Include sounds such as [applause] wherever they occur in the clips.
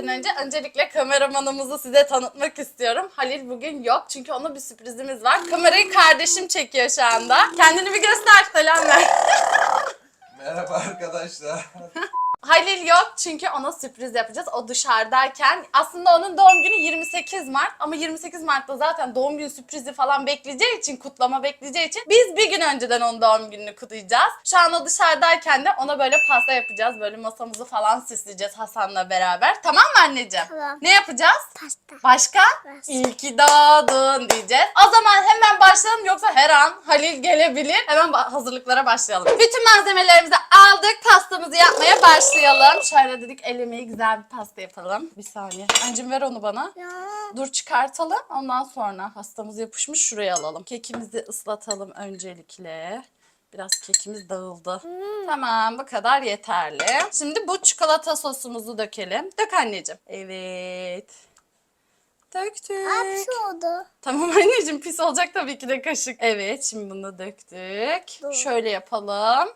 geçmeden önce öncelikle kameramanımızı size tanıtmak istiyorum. Halil bugün yok çünkü ona bir sürprizimiz var. Kamerayı kardeşim çekiyor şu anda. Kendini bir göster selam ver. Merhaba arkadaşlar. [laughs] Halil yok çünkü ona sürpriz yapacağız. O dışarıdayken aslında onun doğum günü 28 Mart ama 28 Mart'ta zaten doğum günü sürprizi falan bekleyeceği için kutlama bekleyeceği için biz bir gün önceden onun doğum gününü kutlayacağız. Şu an o dışarıdayken de ona böyle pasta yapacağız. Böyle masamızı falan süsleyeceğiz Hasan'la beraber. Tamam mı anneciğim? Tamam. Ne yapacağız? Pasta. Başka? Başka. İyi ki doğdun diyeceğiz. O zaman hemen başlayalım yoksa her an Halil gelebilir. Hemen hazırlıklara başlayalım. Bütün malzemelerimizi aldık. Pastamızı yapmaya başlayalım. Şöyle dedik el emeği güzel bir pasta yapalım. Bir saniye. Anneciğim ver onu bana. Ya. Dur çıkartalım. Ondan sonra pastamız yapışmış şuraya alalım. Kekimizi ıslatalım öncelikle. Biraz kekimiz dağıldı. Tamam bu kadar yeterli. Şimdi bu çikolata sosumuzu dökelim. Dök anneciğim. Evet. Döktük. Hapsi oldu. Tamam [laughs] anneciğim pis olacak tabii ki de kaşık. Evet şimdi bunu döktük. Dur. Şöyle yapalım.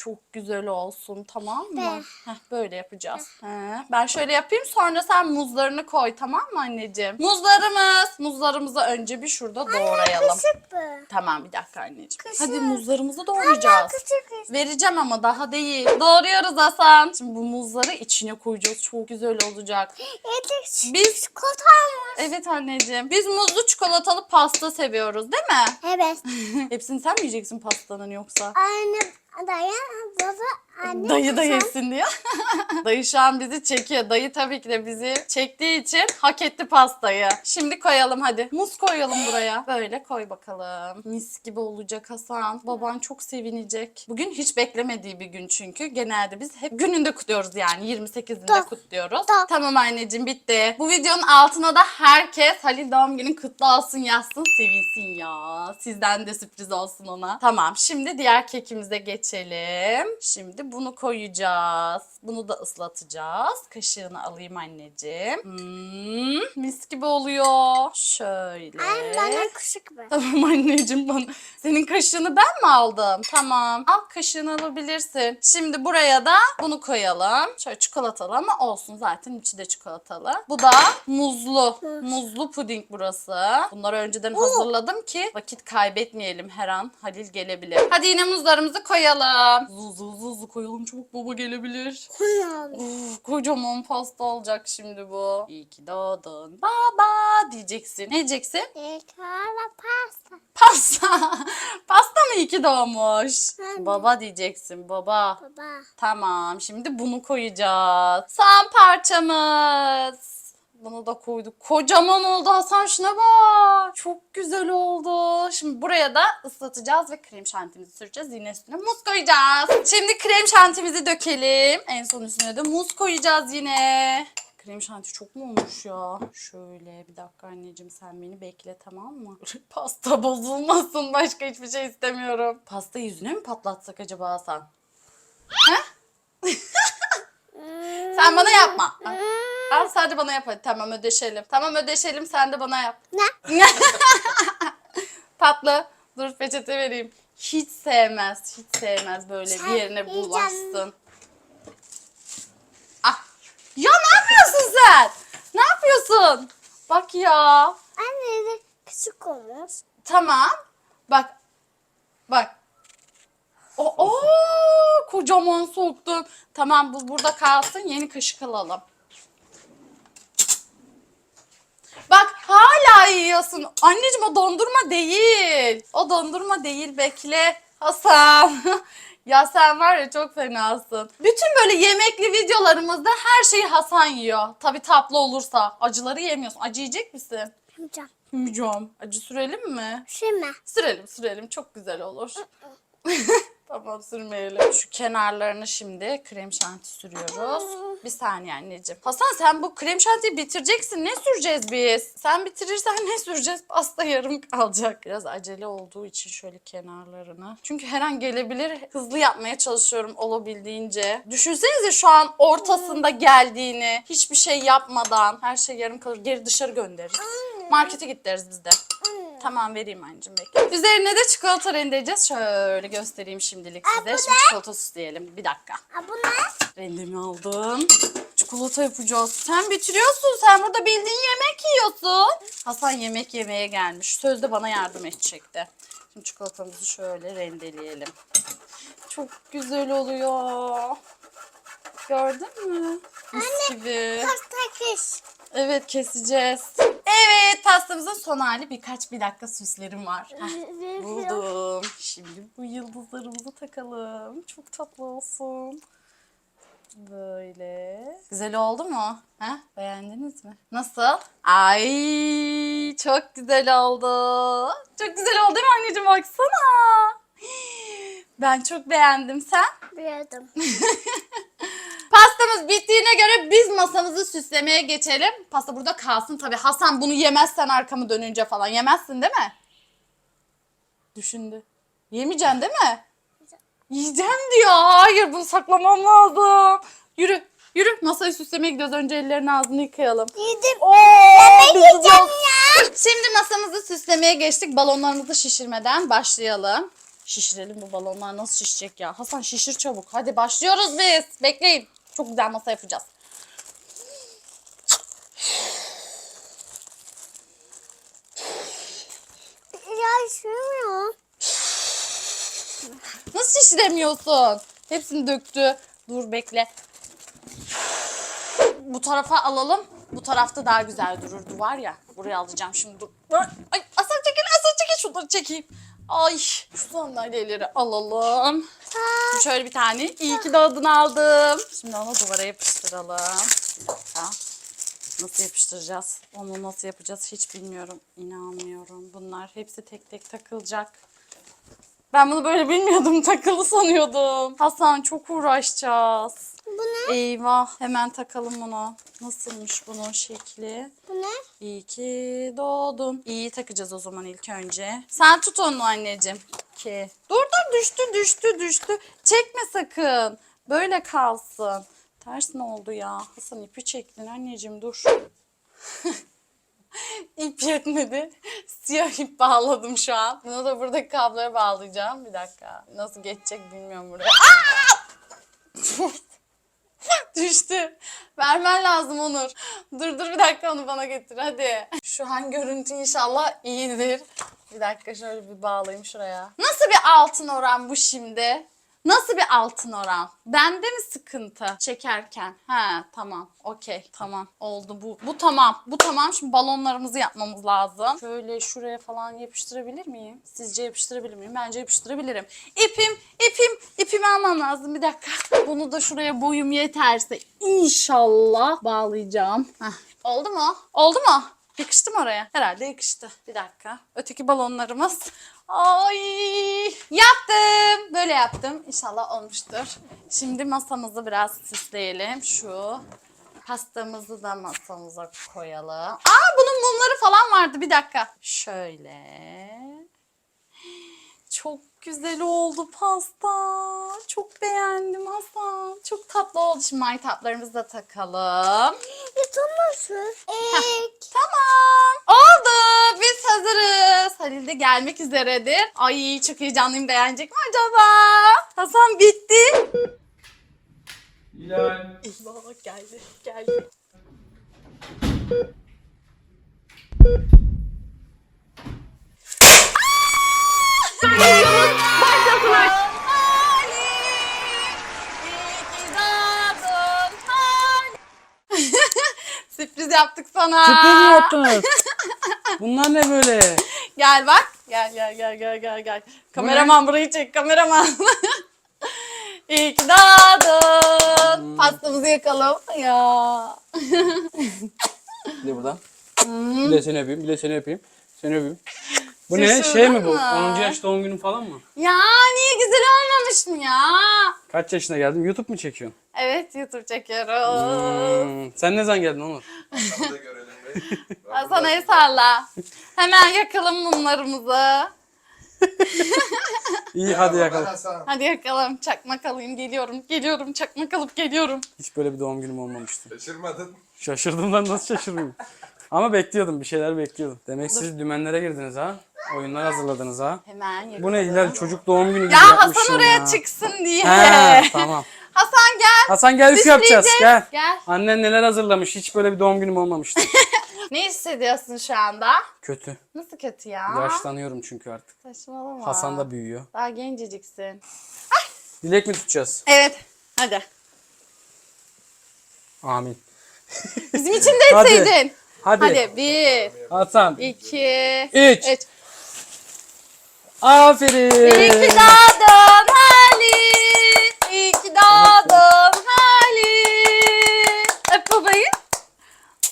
Çok güzel olsun tamam mı? Heh, böyle yapacağız. He, ben şöyle yapayım sonra sen muzlarını koy tamam mı anneciğim? Muzlarımız. Muzlarımızı önce bir şurada doğrayalım. Kısık bu. Tamam bir dakika anneciğim. Kışın. Hadi muzlarımızı doğrayacağız. Kısık. Vereceğim ama daha değil. Doğruyoruz Hasan. Şimdi bu muzları içine koyacağız. Çok güzel olacak. Yedik. Biz Çikolata mı? Evet anneciğim. Biz muzlu çikolatalı pasta seviyoruz değil mi? Evet. [laughs] Hepsini sen mi yiyeceksin pastanın yoksa? Anne, dayı, baba, anne. Dayı da yesin diyor. [laughs] Dayı şu an bizi çekiyor. Dayı tabii ki de bizi çektiği için hak etti pastayı. Şimdi koyalım hadi. Muz koyalım buraya. Böyle koy bakalım. Mis gibi olacak Hasan. Baban çok sevinecek. Bugün hiç beklemediği bir gün çünkü. Genelde biz hep gününde kutluyoruz yani. 28'inde Tamam. kutluyoruz. Tamam. Tamam anneciğim bitti. Bu videonun altına da herkes Halil doğum günün kutlu olsun yazsın sevinsin ya. Sizden de sürpriz olsun ona. Tamam şimdi diğer kekimize geçelim. Şimdi bunu koyacağız. Bunu da ıslatacağız. Kaşığını alayım anneciğim. Hmm, mis gibi oluyor. Şöyle. Anne bana kısık mı? Tamam anneciğim bana. Senin kaşığını ben mi aldım? Tamam. Al kaşığını alabilirsin. Şimdi buraya da bunu koyalım. Şöyle çikolatalı ama olsun zaten içi de çikolatalı. Bu da muzlu. Muzlu puding burası. Bunları önceden hazırladım ki vakit kaybetmeyelim her an. Halil gelebilir. Hadi yine muzlarımızı koyalım. Zuzu zuzu koyalım çabuk baba gelebilir. Koyalım. Uf, kocaman pasta olacak şimdi bu. İyi ki doğdun baba diyeceksin. Ne diyeceksin? Yıkala pasta. Pasta. [laughs] Pasta mı iyi ki doğmuş? Hı. Baba diyeceksin baba. Baba. Tamam şimdi bunu koyacağız. Son parçamız. Bunu da koyduk. Kocaman oldu Hasan şuna bak. Çok güzel oldu. Şimdi buraya da ıslatacağız ve krem şantimizi süreceğiz. Yine üstüne muz koyacağız. Şimdi krem şantimizi dökelim. En son üstüne de muz koyacağız yine. Krem şanti çok mu olmuş ya? Şöyle bir dakika anneciğim sen beni bekle tamam mı? [laughs] Pasta bozulmasın başka hiçbir şey istemiyorum. Pasta yüzüne mi patlatsak acaba Hasan? He? Sen bana yapma. Al, Al sadece bana yap hadi tamam ödeşelim. Tamam ödeşelim sen de bana yap. Ne? [laughs] Tatlı. Dur peçete vereyim. Hiç sevmez, hiç sevmez böyle bir yerine bulaşsın. Ah. Ya ne yapıyorsun sen? Ne yapıyorsun? Bak ya. Anne de kısık olmuş. Tamam. Bak. Bak. O o kocaman soktum. Tamam bu burada kalsın. Yeni kaşık alalım. Bak hala yiyorsun. Anneciğim o dondurma değil. O dondurma değil bekle. Hasan. [laughs] ya sen var ya çok fenasın. Bütün böyle yemekli videolarımızda her şeyi Hasan yiyor. Tabii tatlı olursa. Acıları yemiyorsun. Acı yiyecek misin? Yapacağım. Yemeyeceğim. Acı sürelim mi? Şimdi. Sürelim sürelim çok güzel olur. [laughs] tamam sürmeyelim. Şu kenarlarını şimdi krem şanti sürüyoruz. Bir saniye anneciğim. Hasan sen bu krem şantiyi bitireceksin. Ne süreceğiz biz? Sen bitirirsen ne süreceğiz? Pasta yarım kalacak. Biraz acele olduğu için şöyle kenarlarını. Çünkü her an gelebilir. Hızlı yapmaya çalışıyorum olabildiğince. Düşünsenize şu an ortasında geldiğini. Hiçbir şey yapmadan. Her şey yarım kalır. Geri dışarı göndeririz. Markete git deriz biz de. Tamam vereyim anneciğim bekle. Üzerine de çikolata rendeleyeceğiz. Şöyle göstereyim şimdilik size. Şimdi çikolata süsleyelim. Bir dakika. Bu ne? Rendemi aldım. Çikolata yapacağız. Sen bitiriyorsun. Sen burada bildiğin yemek yiyorsun. Hasan yemek yemeye gelmiş. Sözde bana yardım edecekti. Şimdi çikolatamızı şöyle rendeleyelim. Çok güzel oluyor. Gördün mü? Mis gibi. Kız. Evet keseceğiz. Evet pastamızın son hali birkaç bir dakika süslerim var. [laughs] Heh, buldum. Şimdi bu yıldızlarımızı takalım. Çok tatlı olsun. Böyle. Güzel oldu mu? Ha? Beğendiniz mi? Nasıl? Ay çok güzel oldu. Çok güzel oldu değil mi anneciğim baksana. Ben çok beğendim sen. Biliyordum. [laughs] Pastamız bittiğine göre biz masamızı süslemeye geçelim. Pasta burada kalsın tabii. Hasan bunu yemezsen arkamı dönünce falan. Yemezsin değil mi? Düşündü. Yemeyeceksin değil mi? Yiyeceğim diyor. Hayır bunu saklamam lazım. Yürü. Yürü masayı süslemeye gidiyoruz. Önce ellerini ağzını yıkayalım. Yedim. Oo, yiyeceğim ya. Şimdi masamızı süslemeye geçtik. Balonlarımızı şişirmeden başlayalım. Şişirelim bu balonlar nasıl şişecek ya? Hasan şişir çabuk. Hadi başlıyoruz biz. Bekleyin. Çok güzel masa yapacağız. Ya şunu. Nasıl şişiremiyorsun? Hepsini döktü. Dur bekle. Bu tarafa alalım. Bu tarafta daha güzel dururdu var ya. Buraya alacağım şimdi dur. Ay Hasan çekil Hasan çekil şunları çekeyim. Ay şu sandalyeleri alalım. Şöyle bir tane. İyi ki doğdun aldım. Şimdi onu duvara yapıştıralım. Dakika. Nasıl yapıştıracağız? Onu nasıl yapacağız hiç bilmiyorum. İnanmıyorum. Bunlar hepsi tek tek takılacak. Ben bunu böyle bilmiyordum. [laughs] Takılı sanıyordum. Hasan çok uğraşacağız. Bu ne? Eyvah. Hemen takalım bunu. Nasılmış bunun şekli? Bu ne? İyi ki doğdun. İyi takacağız o zaman ilk önce. Sen tut onu anneciğim. Ki. Dur dur düştü düştü düştü. Çekme sakın. Böyle kalsın. Ters ne oldu ya? Hasan ipi çektin anneciğim dur. [laughs] İp yetmedi. Siyah ip bağladım şu an. Bunu da buradaki kabloya bağlayacağım. Bir dakika. Nasıl geçecek bilmiyorum buraya. [laughs] Düştü. Vermen lazım Onur. Dur dur bir dakika onu bana getir hadi. Şu an görüntü inşallah iyidir. Bir dakika şöyle bir bağlayayım şuraya. Nasıl bir altın oran bu şimdi? Nasıl bir altın oran? Bende mi sıkıntı çekerken? Ha tamam okey tamam oldu bu. Bu tamam bu tamam şimdi balonlarımızı yapmamız lazım. Şöyle şuraya falan yapıştırabilir miyim? Sizce yapıştırabilir miyim? Bence yapıştırabilirim. İpim ipim ipimi almam lazım bir dakika. Bunu da şuraya boyum yeterse inşallah bağlayacağım. Heh. Oldu mu? Oldu mu? Yakıştı mı oraya? Herhalde yakıştı. Bir dakika. Öteki balonlarımız. Ay yaptım. Böyle yaptım. İnşallah olmuştur. Şimdi masamızı biraz süsleyelim. Şu pastamızı da masamıza koyalım. Aa bunun mumları falan vardı. Bir dakika. Şöyle. Çok güzel oldu pasta. Çok beğendim Hasan. Çok tatlı oldu. Şimdi maytaplarımızı da takalım. Yutamazsın. Ek. Tamam. Oldu. Biz hazırız. Halil de gelmek üzeredir. Ay çok heyecanlıyım. Beğenecek mi acaba? Hasan bitti. Hilal. Eyvah geldi. Geldi. Sürpriz yaptık sana. Sürpriz mi yaptınız? [laughs] Bunlar ne böyle? Gel bak. Gel gel gel gel gel gel. Kameraman burayı çek kameraman. [laughs] İyi ki doğdun. Pastamızı yakalım. Ya. [laughs] Bir de buradan. Bir de seni öpeyim, bir de seni öpeyim. Seni öpeyim. Bu ne? Şaşırdın Şey mi bu? mı? 10. yaş doğum günün falan mı? Ya niye güzel olmamış mı ya? Kaç yaşına geldin? YouTube mu çekiyorsun? Evet YouTube çekiyoruz. Hmm. Sen ne zaman geldin Onur? Da görelim be. [laughs] Ben Hasan el salla. Hemen yakalım mumlarımızı. [laughs] İyi hadi yakalım. Hasan. Hadi yakalım. Çakmak alayım geliyorum. Geliyorum çakmak alıp geliyorum. Hiç böyle bir doğum günüm olmamıştı. Şaşırmadın. Şaşırdım lan nasıl şaşırmayayım? [laughs] Ama bekliyordum bir şeyler bekliyordum. Demek siz dümenlere girdiniz ha? Oyunlar hazırladınız ha? Hemen yakalım. Bu ne Hilal çocuk doğum günü gibi Ya yapmışsın Hasan oraya ya. çıksın diye. He tamam. Hasan gel. Hasan gel üf yapacağız. Gel. Gel. Annen neler hazırlamış. Hiç böyle bir doğum günüm olmamıştı. [laughs] Ne hissediyorsun şu anda? Kötü. Nasıl kötü ya? Yaşlanıyorum çünkü artık. Saçmalama. Hasan da büyüyor. Daha genceciksin. Dilek mi tutacağız? Evet. Hadi. Amin. [laughs] Bizim için de Hadi. etseydin. Hadi. Hadi. Bir, Hasan. iki, Üç. üç. Aferin. İyi ki doğdun Halis. İyi ki doğdun Halis. Öp babayı.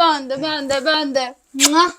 Ben de ben de ben de. Mua.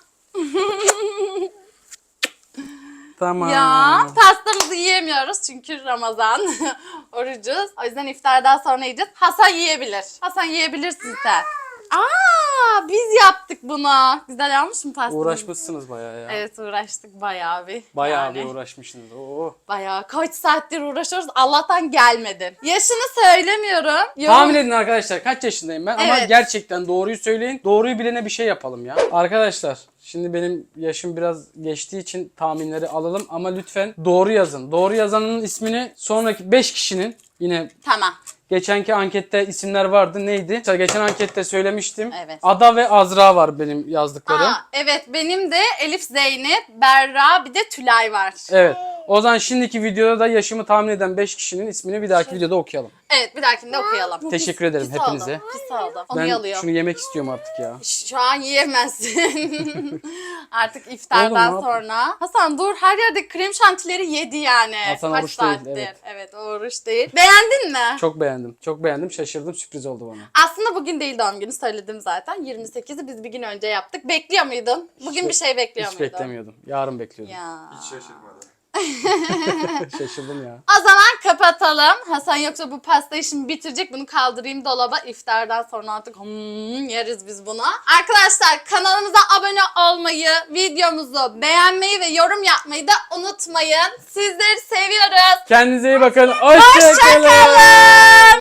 Tamam. Ya pastamızı yiyemiyoruz çünkü Ramazan [laughs] orucuz. O yüzden iftardan sonra yiyeceğiz. Hasan yiyebilir. Hasan yiyebilirsin sen. Aa biz yaptık bunu. Güzel yapmış mı pastamızı? Uğraşmışsınız bayağı ya. Evet uğraştık bayağı bir. Bayağı Yani. bir uğraşmışsınız. Oo. Bayağı kaç saattir uğraşıyoruz. Allah'tan gelmedin. Yaşını söylemiyorum. Yorum- Tahmin edin arkadaşlar kaç yaşındayım ben ama Evet. gerçekten doğruyu söyleyin. Doğruyu bilene bir şey yapalım ya. Arkadaşlar şimdi benim yaşım biraz geçtiği için tahminleri alalım ama lütfen doğru yazın. Doğru yazanın ismini sonraki 5 kişinin yine Tamam. Geçenki ankette isimler vardı. Neydi? Mesela geçen ankette söylemiştim. Evet. Ada ve Azra var benim yazdıklarım. Aa, evet benim de Elif Zeynep, Berra bir de Tülay var. Evet. O zaman şimdiki videoda da yaşımı tahmin eden 5 kişinin ismini bir dahaki videoda okuyalım. Evet bir dahakinde okuyalım. Teşekkür ederim Pis hepinize. Oldu. Pis oldu. Onu Ben yalıyor. şunu yemek istiyorum artık ya. [laughs] Şu an yiyemezsin. [laughs] Artık iftardan Oğlum, ne sonra. Hasan dur her yerde krem şantileri yedi yani. Hasan Kaç oruç değil, evet. Evet oruç değil. Beğendin mi? Çok beğendim. Çok beğendim. Şaşırdım. Sürpriz oldu bana. Aslında bugün değil doğum günü söyledim zaten. 28'i biz bir gün önce yaptık. Bekliyor muydun? Bugün bir şey bekliyor Hiç muydun? beklemiyordum. Yarın bekliyordum. Ya. Hiç şaşırmadım. [laughs] Şaşırdım ya. O zaman kapatalım. Hasan yoksa bu pastayı şimdi bitirecek. Bunu kaldırayım dolaba. İftardan sonra artık hmm, yeriz biz bunu. Arkadaşlar kanalımıza abone olmayı, videomuzu beğenmeyi ve yorum yapmayı da unutmayın. Sizleri seviyoruz. Kendinize iyi bakın. Hoşçakalın. Hoşçakalın.